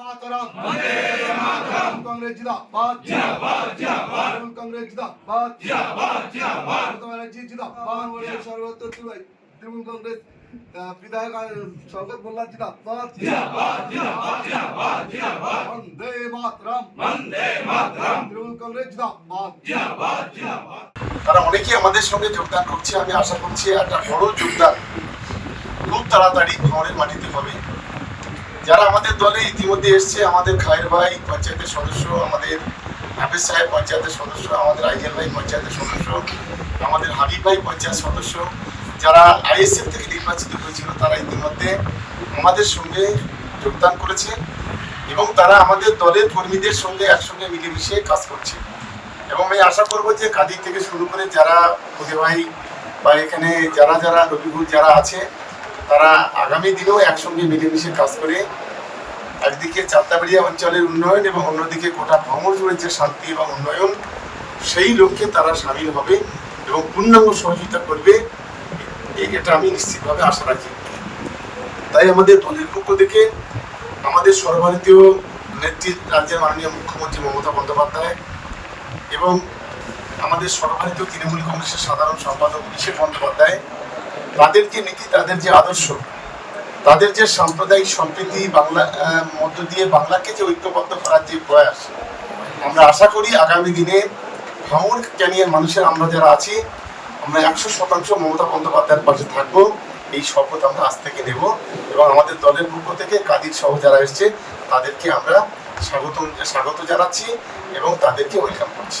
মাতরম। বন্দে মাতরম। কংগ্রেস জিন্দাবাদ। জিন্দাবাদ জিন্দাবাদ। কংগ্রেস জিন্দাবাদ। জিন্দাবাদ জিন্দাবাদ। মমতা ব্যানার্জি জিন্দাবাদ। সর্বত্র তৃণমূল তৃণমূল কংগ্রেস আহ, বিধায়ক আর শওকত মোল্লা জিন্দাবাদ। জিন্দাবাদ জিন্দাবাদ জিন্দাবাদ জিন্দাবাদ। বন্দে মাতরম। বন্দে মাতরম। তৃণমূল কংগ্রেস জিন্দাবাদ। জিন্দাবাদ জিন্দাবাদ। তারা অনেকেই আমাদের সঙ্গে যোগদান করছে আমি আশা করছি একটা বড় যোগদান খুব তাড়াতাড়ি ভাঙড়ের মাটিতে হবে। যারা আমাদের দলে ইতিমধ্যে এসছে, আমাদের খায়ের ভাই পঞ্চায়েতের সদস্য, আমাদের হাফিজ সাহেব পঞ্চায়েতের সদস্য, আমাদের আইজেল ভাই পঞ্চায়েতের সদস্য, আমাদের হাবিব ভাই পঞ্চায়েত সদস্য, যারা আইএসএফ থেকে নির্বাচিত হয়েছিল, তারা ইতিমধ্যে আমাদের সঙ্গে যোগদান করেছে এবং তারা আমাদের দলের কর্মীদের সঙ্গে একসঙ্গে মিলেমিশে কাজ করছে। এবং আমি আশা করব যে কাদির থেকে শুরু করে যারা ভাই বা এখানে যারা যারা রবিগুল যারা আছে তারা আগামী দিনেও একসঙ্গে মিলেমিশে কাজ করে একদিকে চাত্তাবাড়িয়া অঞ্চলের উন্নয়ন এবং অন্যদিকে গোটা ভ্রমণ জুড়ে যে শান্তি এবং উন্নয়ন, সেই লক্ষ্যে তারা সামিল হবে এবং পূর্ণাঙ্গ সহযোগিতা করবে। এটা আমি নিশ্চিতভাবে আশা রাখি। তাই আমাদের দলের পক্ষ থেকে আমাদের সর্বভারতীয় নেত্রী, রাজ্যের মাননীয় মুখ্যমন্ত্রী মমতা বন্দ্যোপাধ্যায় এবং আমাদের সর্বভারতীয় তৃণমূল কংগ্রেসের সাধারণ সম্পাদক অভিষেক বন্দ্যোপাধ্যায় তাদের যে নীতি, তাদের যে আদর্শ, তাদের যে সাম্প্রদায়িক সম্প্রীতি বাংলা মধ্য দিয়ে বাংলাকে যে ঐক্যবদ্ধ করার যে প্রয়াস, আমরা আশা করি আগামী দিনে ভাঙর ক্যানিয়ার মানুষের, আমরা যারা আছি, আমরা একশো শতাংশ মমতা বন্দ্যোপাধ্যায়ের পাশে থাকব। এই শপথ আমরা আজ থেকে নেব এবং আমাদের দলের পক্ষ থেকে কাদির সহ যারা এসছে, তাদেরকে আমরা স্বাগত স্বাগত জানাচ্ছি এবং তাদেরকে ওয়েলকাম করছি।